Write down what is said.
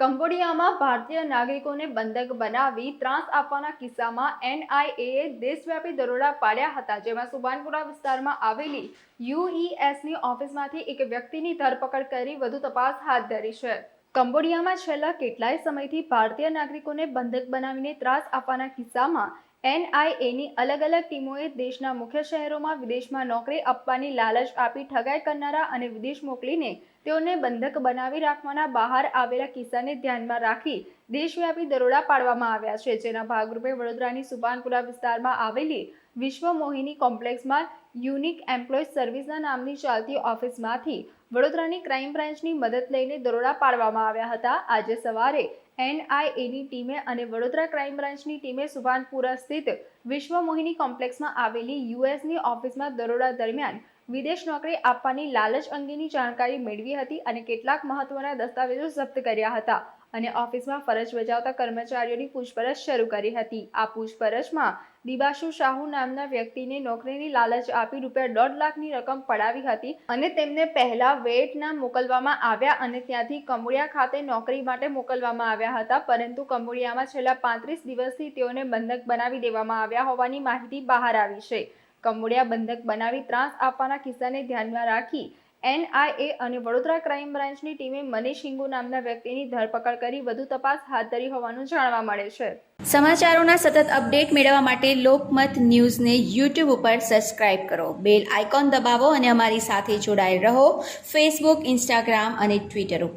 કંબોડિયામાં ભારતીય નાગરિકોને બંધક બનાવી ત્રાસ આપવાના કિસ્સામાં એનઆઈએએ દેશવ્યાપી દરોડા પાડ્યા હતા, જેમાં સુબાનપુરા વિસ્તારમાં આવેલી યુઈએસની ઓફિસમાંથી એક વ્યક્તિની ધરપકડ કરી વધુ તપાસ હાથ ધરી છે. કંબોડિયામાં છેલ્લા કેટલાય સમયથી ભારતીય નાગરિકોને બંધક બનાવીને ત્રાસ આપવાના કિસ્સામાં એનઆઈએની અલગ અલગ ટીમોએ દેશના મુખ્ય શહેરોમાં વિદેશમાં નોકરી આપવાની લાલચ આપી ઠગાઈ કરનારા અને વિદેશ મોકલીને તેઓને બંધક બનાવી રાખવાના બહાર આવેલા કિસ્સાને ધ્યાનમાં રાખી દેશવ્યાપી દરોડા પાડવામાં આવ્યા છે. જેના ભાગરૂપે વડોદરાની સુભાનપુરા વિસ્તારમાં આવેલી વિશ્વ મોહિની કોમ્પ્લેક્સમાં યુનિક એમ્પ્લોય સર્વિસના નામની ચાલતી ઓફિસમાંથી વડોદરાની ક્રાઇમ બ્રાન્ચની મદદ લઈને દરોડા પાડવામાં આવ્યા હતા. આજે સવારે એનઆઈએની ટીમે અને વડોદરા ક્રાઇમ બ્રાન્ચની ટીમે સુભાનપુરા સ્થિત વિશ્વ મોહિની કોમ્પ્લેક્સમાં આવેલી યુએસની ઓફિસમાં દરોડા દરમિયાન વિદેશ નોકરી આપવાની લાલચ અંગેની જાણકારી મેળવી હતી અને કેટલાક મહત્વના દસ્તાવેજો જપ્ત કર્યા હતા. અને ઓફિસમાં ફરજ બજાવતા કર્મચારીઓની પૂછપરછ શરૂ કરી હતી. આ પૂછપરછમાં દિબાશુ શાહુ નામના વ્યક્તિને નોકરીની લાલચ આપી રૂપિયા દોઢ લાખની રકમ પડાવી હતી અને તેમને પહેલા વેટના મોકલવામાં આવ્યા અને ત્યાંથી કંબોડિયા ખાતે નોકરી માટે મોકલવામાં આવ્યા હતા. પરંતુ કમોડિયામાં છેલ્લા પાંત્રીસ દિવસથી તેઓને બંધક બનાવી દેવામાં આવ્યા હોવાની માહિતી બહાર આવી છે. કંબોડિયા બંધક બનાવી ત્રાસ આપવાના કિસ્સાને ધ્યાનમાં રાખી એનઆઈએ અને વડોદરા ક્રાઇમ બ્રાન્ચની ટીમે મનીષ હિંગુ નામના વ્યક્તિની ધરપકડ કરી વધુ તપાસ હાથ ધરી હોવાનું જાણવા મળે છે. સમાચારોના સતત અપડેટ મેળવવા માટે લોકમત ન્યૂઝને યુટ્યુબ ઉપર સબસ્ક્રાઇબ કરો. બેલ આઇકોન દબાવો અને અમારી સાથે જોડાયેલ રહો. ફેસબુક ઇન્સ્ટાગ્રામ અને ટ્વિટર ઉપર.